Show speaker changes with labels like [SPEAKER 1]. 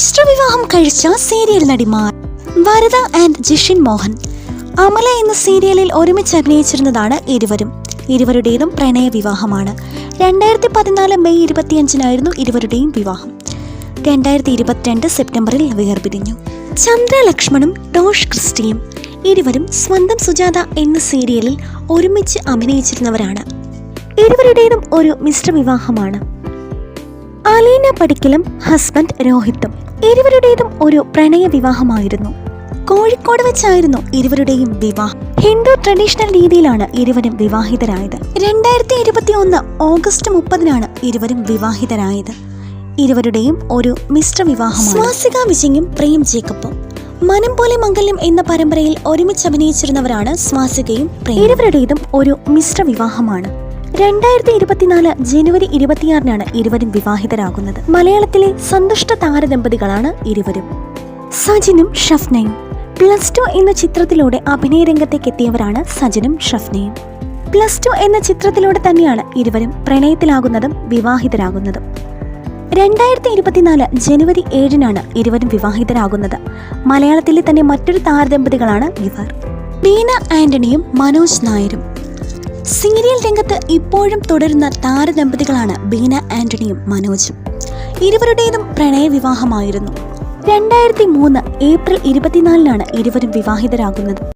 [SPEAKER 1] മിശ്രവിവാഹം കഴിച്ച സീരിയൽ നടിമാർ വരദ ആൻഡ് ജിഷിൻ മോഹൻ. അമല എന്ന സീരിയലിൽ ഒരുമിച്ച് അഭിനയിച്ചിരുന്നതാണ് ഇരുവരും. ഇരുവരുടേതും പ്രണയ വിവാഹമാണ്. രണ്ടായിരത്തി പതിനാല് മെയ് ഇരുപത്തിയഞ്ചിനായിരുന്നു ഇരുവരുടെയും വിവാഹം. രണ്ടായിരത്തി ഇരുപത്തിരണ്ട് സെപ്റ്റംബറിൽ വേർപിരിഞ്ഞു. ചന്ദ്ര ലക്ഷ്മണും ടോഷ് ക്രിസ്റ്റിയും ഇരുവരും സ്വന്തം സുജാത എന്ന സീരിയലിൽ ഒരുമിച്ച് അഭിനയിച്ചിരുന്നവരാണ്. ഇരുവരുടേതും ഒരു മിശ്ര വിവാഹമാണ് അലീന പടിക്കലും ഹസ്ബൻഡ് രോഹിത്തും ഇരുവരുടേതും ഒരു പ്രണയ വിവാഹമായിരുന്നു. കോഴിക്കോട് വെച്ചായിരുന്നു ഇരുവരുടെയും വിവാഹം. ഹിന്ദു ട്രഡീഷണൽ രീതിയിലാണ് ഇരുവരും വിവാഹിതരായത്. രണ്ടായിരത്തി ഇരുപത്തി ഒന്ന് ഓഗസ്റ്റ് മുപ്പതിനാണ് ഇരുവരും വിവാഹിതരായത്. ഇരുവരുടെയും ഒരു മിശ്ര വിവാഹം സ്വാസിക വിജയും പ്രേം ജേക്കബും. മനം പോലെ മംഗല്യം എന്ന പരമ്പരയിൽ ഒരുമിച്ച് അഭിനയിച്ചിരുന്നവരാണ് സ്വാസികയും ഇരുവരുടേതും ഒരു മിശ്ര വിവാഹമാണ്. രണ്ടായിരത്തി ഇരുപത്തിനാല് ജനുവരി ഇരുപത്തിയാറിനാണ് ഇരുവരും വിവാഹിതരാകുന്നത്. മലയാളത്തിലെ സന്തുഷ്ട താരദമ്പതികളാണ് ഇരുവരും. സജിനും ഷഫ്നയും. പ്ലസ് ടു എന്ന ചിത്രത്തിലൂടെ അഭിനയ രംഗത്തേക്ക് എത്തിയവരാണ് സജിനും ഷഫ്നയും. പ്ലസ് ടു എന്ന ചിത്രത്തിലൂടെ തന്നെയാണ് ഇരുവരും പ്രണയത്തിലാകുന്നതും വിവാഹിതരാകുന്നതും. രണ്ടായിരത്തി ഇരുപത്തിനാല് ജനുവരി ഏഴിനാണ് ഇരുവരും വിവാഹിതരാകുന്നത്. മലയാളത്തിലെ തന്നെ മറ്റൊരു താരദമ്പതികളാണ് ഇവർ. ബീന ആന്റണിയും മനോജ് നായരും. സീരിയൽ രംഗത്ത് ഇപ്പോഴും തുടരുന്ന താരദമ്പതികളാണ് ബീന ആന്റണിയും മനോജും. ഇരുവരുടേതും പ്രണയ വിവാഹമായിരുന്നു രണ്ടായിരത്തി മൂന്ന് ഏപ്രിൽ ഇരുപത്തിനാലിനാണ് ഇരുവരും വിവാഹിതരാകുന്നത്.